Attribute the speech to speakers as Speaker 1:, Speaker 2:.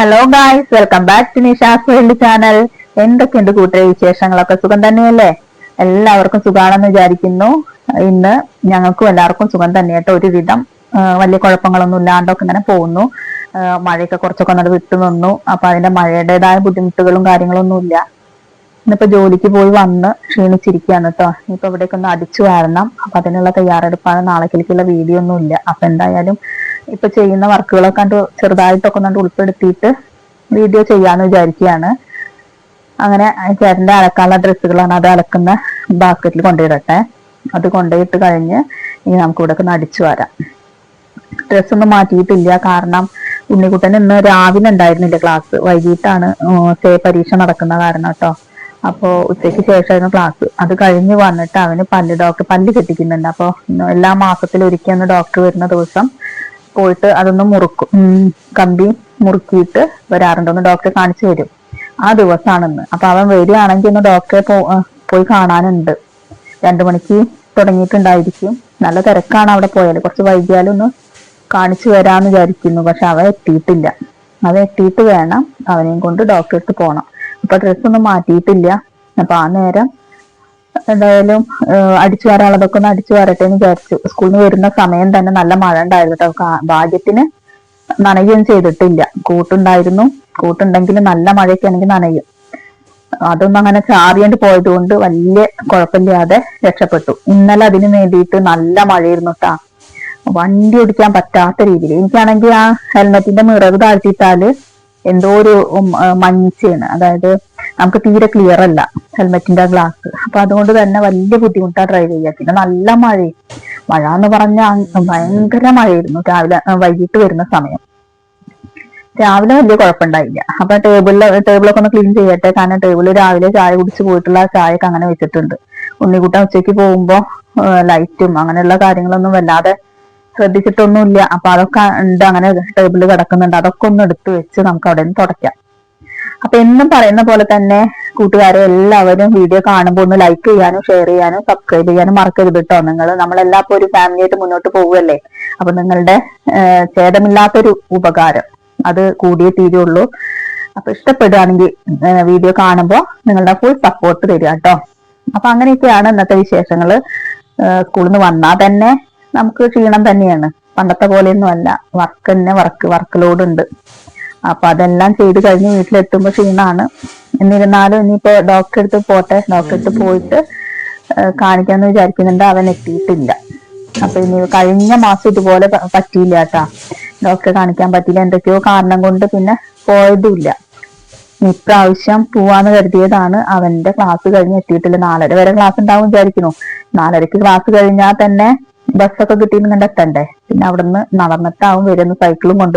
Speaker 1: Hello guys welcome back to Nisha's world channel എന്തൊക്കെയുണ്ട് കൂട്ടരെ വിശേഷങ്ങളൊക്കെ? സുഖം തന്നെയല്ലേ? എല്ലാവർക്കും സുഖാണെന്ന് വിചാരിക്കുന്നു. ഇന്ന് ഞങ്ങൾക്കും എല്ലാവർക്കും സുഖം തന്നെയായിട്ട് ഒരുവിധം വലിയ കുഴപ്പങ്ങളൊന്നും ഇല്ലാണ്ടൊക്കെ ഇങ്ങനെ പോകുന്നു. മഴയൊക്കെ കുറച്ചൊക്കെ ഒന്നത് വിട്ടു നിന്നു. അപ്പൊ അതിന്റെ മഴയുടേതായ ബുദ്ധിമുട്ടുകളും കാര്യങ്ങളൊന്നും ഇല്ല. ഇന്നിപ്പോ ജോലിക്ക് പോയി വന്ന് ക്ഷീണിച്ചിരിക്കുകയാണ് കേട്ടോ. ഇനിയിപ്പോ ഇവിടേക്കൊന്ന് അടിച്ചു വരണം. അപ്പൊ അതിനുള്ള തയ്യാറെടുപ്പാണ്. നാളേക്കുള്ള വീഡിയോ ഒന്നും ഇല്ല. അപ്പൊ എന്തായാലും ഇപ്പൊ ചെയ്യുന്ന വർക്കുകളൊക്കെ കണ്ട് ചെറുതായിട്ടൊക്കെ കണ്ട് ഉൾപ്പെടുത്തിയിട്ട് വീഡിയോ ചെയ്യാന്ന് വിചാരിക്കുകയാണ് അങ്ങനെ ചേട്ടന്റെ അലക്കാനുള്ള ഡ്രസ്സുകളാണ് അത് അലക്കുന്ന ബാക്കറ്റിൽ കൊണ്ടുപോയിടട്ടെ അത് കൊണ്ടുപോയിട്ട് കഴിഞ്ഞ് ഇനി നമുക്ക് ഇവിടെ ഒന്ന് അടിച്ചു വരാം. ഡ്രസ്സൊന്നും മാറ്റിയിട്ടില്ല. കാരണം ഉണ്ണിക്കുട്ടൻ ഇന്ന് രാവിലെ ഉണ്ടായിരുന്നില്ല ക്ലാസ് വൈകിട്ടാണ് സേ പരീക്ഷ നടക്കുന്ന കാരണം കേട്ടോ. അപ്പോ ഉച്ചയ്ക്ക് ശേഷമായിരുന്നു ക്ലാസ് അത് കഴിഞ്ഞ് വന്നിട്ട് അവന് പല്ല് ഡോക്ടർ പല്ല് കെട്ടിക്കുന്നുണ്ട്. അപ്പൊ എല്ലാ മാസത്തിലും ഒരിക്കൽ ഡോക്ടർ വരുന്ന ദിവസം. പോയിട്ട് അതൊന്ന് മുറുക്കും. കമ്പി മുറുക്കിയിട്ട് വരാറുണ്ട്. ഒന്ന് ഡോക്ടറെ കാണിച്ചു വരും ആ ദിവസമാണെന്ന് അപ്പൊ അവൻ വരികയാണെങ്കിൽ ഒന്ന് ഡോക്ടറെ പോയി കാണാനുണ്ട്. രണ്ടു മണിക്ക് തുടങ്ങിയിട്ടുണ്ടായിരിക്കും. നല്ല തിരക്കാണ് അവിടെ പോയാൽ കുറച്ച് വൈകിയാലും ഒന്ന് കാണിച്ചു വരാന്ന് വിചാരിക്കുന്നു. പക്ഷെ അവ എത്തിയിട്ടില്ല. അവ എത്തിയിട്ട് വേണം അവനെയും കൊണ്ട് ഡോക്ടറെ അടുത്ത് പോകണം അപ്പൊ ഡ്രസ്സ് ഒന്നും മാറ്റിയിട്ടില്ല. അപ്പൊ ആ നേരം എന്തായാലും അടിച്ചു വരാനുള്ളതൊക്കെ ഒന്ന് അടിച്ചു വരട്ടെ എന്ന് വിചാരിച്ചു. സ്കൂളിൽ നിന്ന് വരുന്ന സമയം തന്നെ നല്ല മഴ ഉണ്ടായിരുന്നു കേട്ടോ. ഭാഗ്യത്തിന് നനയുകയും ചെയ്തിട്ടില്ല. കൂട്ടുണ്ടായിരുന്നു. കൂട്ടുണ്ടെങ്കിൽ നല്ല മഴയൊക്കെ ആണെങ്കിൽ നനയും. അതൊന്നും അങ്ങനെ ചാറിയണ്ട് പോയത് കൊണ്ട് വലിയ കുഴപ്പമില്ലാതെ രക്ഷപ്പെട്ടു. ഇന്നലെ അതിന് വേണ്ടിയിട്ട് നല്ല മഴയായിരുന്നു കേട്ടാ. വണ്ടി ഓടിക്കാൻ പറ്റാത്ത രീതിയിൽ. എനിക്കാണെങ്കിൽ ആ ഹെൽമെറ്റിന്റെ മിറവ് താഴ്ത്തിയിട്ടാൽ എന്തോ ഒരു മഞ്ചാണ്. അതായത് നമുക്ക് തീരെ ക്ലിയർ അല്ല ഹെൽമെറ്റിന്റെ ഗ്ലാസ് അപ്പൊ അതുകൊണ്ട് തന്നെ വലിയ ബുദ്ധിമുട്ടാ ഡ്രൈവ് ചെയ്യുക പിന്നെ നല്ല മഴയും. മഴ എന്ന് പറഞ്ഞാൽ ഭയങ്കര മഴയായിരുന്നു രാവിലെ വൈകിട്ട് വരുന്ന സമയം. രാവിലെ വലിയ കുഴപ്പമുണ്ടായില്ല. അപ്പൊ ടേബിളിൽ ടേബിളൊക്കെ ഒന്ന് ക്ലീൻ ചെയ്യട്ടെ. കാരണം ടേബിളിൽ രാവിലെ ചായ കുടിച്ച് പോയിട്ടുള്ള ചായയൊക്കെ അങ്ങനെ വെച്ചിട്ടുണ്ട്. ഉണ്ണിക്കുട്ടൻ ഉച്ചയ്ക്ക് പോകുമ്പോ ലൈറ്റും അങ്ങനെയുള്ള കാര്യങ്ങളൊന്നും വല്ലാതെ ശ്രദ്ധിച്ചിട്ടൊന്നുമില്ല. അപ്പൊ അതൊക്കെ ഉണ്ട് അങ്ങനെ ടേബിളിൽ കിടക്കുന്നുണ്ട്. അതൊക്കെ ഒന്ന് എടുത്തു വെച്ച് നമുക്ക് അവിടെ നിന്ന് തുടയ്ക്കാം. അപ്പൊ എന്നും പറയുന്ന പോലെ തന്നെ കൂട്ടുകാരെ എല്ലാവരും വീഡിയോ കാണുമ്പോൾ ഒന്ന് ലൈക്ക് ചെയ്യാനും ഷെയർ ചെയ്യാനും സബ്സ്ക്രൈബ് ചെയ്യാനും മറക്കരുത് കേട്ടോ നിങ്ങൾ നമ്മളെല്ലാം ഒരു ഫാമിലി ആയിട്ട് മുന്നോട്ട് പോവുകയല്ലേ? അപ്പൊ നിങ്ങളുടെ ഛേദമില്ലാത്തൊരു ഉപകാരം അത് കൂടിയേ തീരുള്ളൂ. അപ്പൊ ഇഷ്ടപ്പെടുകയാണെങ്കിൽ വീഡിയോ കാണുമ്പോൾ നിങ്ങളുടെ ഫുൾ സപ്പോർട്ട് തരിക കേട്ടോ അപ്പൊ അങ്ങനെയൊക്കെയാണ് ഇന്നത്തെ വിശേഷങ്ങൾ സ്കൂളിൽ നിന്ന് വന്നാൽ തന്നെ നമുക്ക് ക്ഷീണം തന്നെയാണ്. പണ്ടത്തെ പോലെയൊന്നും അല്ല. വർക്ക് തന്നെ വർക്ക് വർക്ക് ലോഡ് ഉണ്ട്. അപ്പൊ അതെല്ലാം ചെയ്ത് കഴിഞ്ഞ് വീട്ടിലെത്തുമ്പോ ക്ഷീണാണ്. എന്നിരുന്നാലും ഇനിയിപ്പോ ഡോക്ടറെ അടുത്ത് പോട്ടെ. ഡോക്ടറെ അടുത്ത് പോയിട്ട് കാണിക്കാന്ന് വിചാരിക്കുന്നുണ്ട്. അവൻ എത്തിയിട്ടില്ല. അപ്പൊ ഇനി കഴിഞ്ഞ മാസം ഇതുപോലെ പറ്റിയില്ല കേട്ടാ. ഡോക്ടറെ കാണിക്കാൻ പറ്റിയില്ല. എന്തൊക്കെയോ കാരണം കൊണ്ട് പിന്നെ പോയതുമില്ല. ഇപ്രാവശ്യം പോവാന്ന് കരുതിയതാണ് അവന്റെ ക്ലാസ് കഴിഞ്ഞ് എത്തിയിട്ടില്ല. നാലര വരെ ക്ലാസ് ഉണ്ടാവും വിചാരിക്കുന്നു. നാലരക്ക് ക്ലാസ് കഴിഞ്ഞാൽ തന്നെ ബസ്സൊക്കെ കിട്ടിയിട്ട് കണ്ടെത്തണ്ടേ പിന്നെ അവിടുന്ന് നടന്നിട്ടാവും വരുന്ന സൈക്കിളും കൊണ്ട്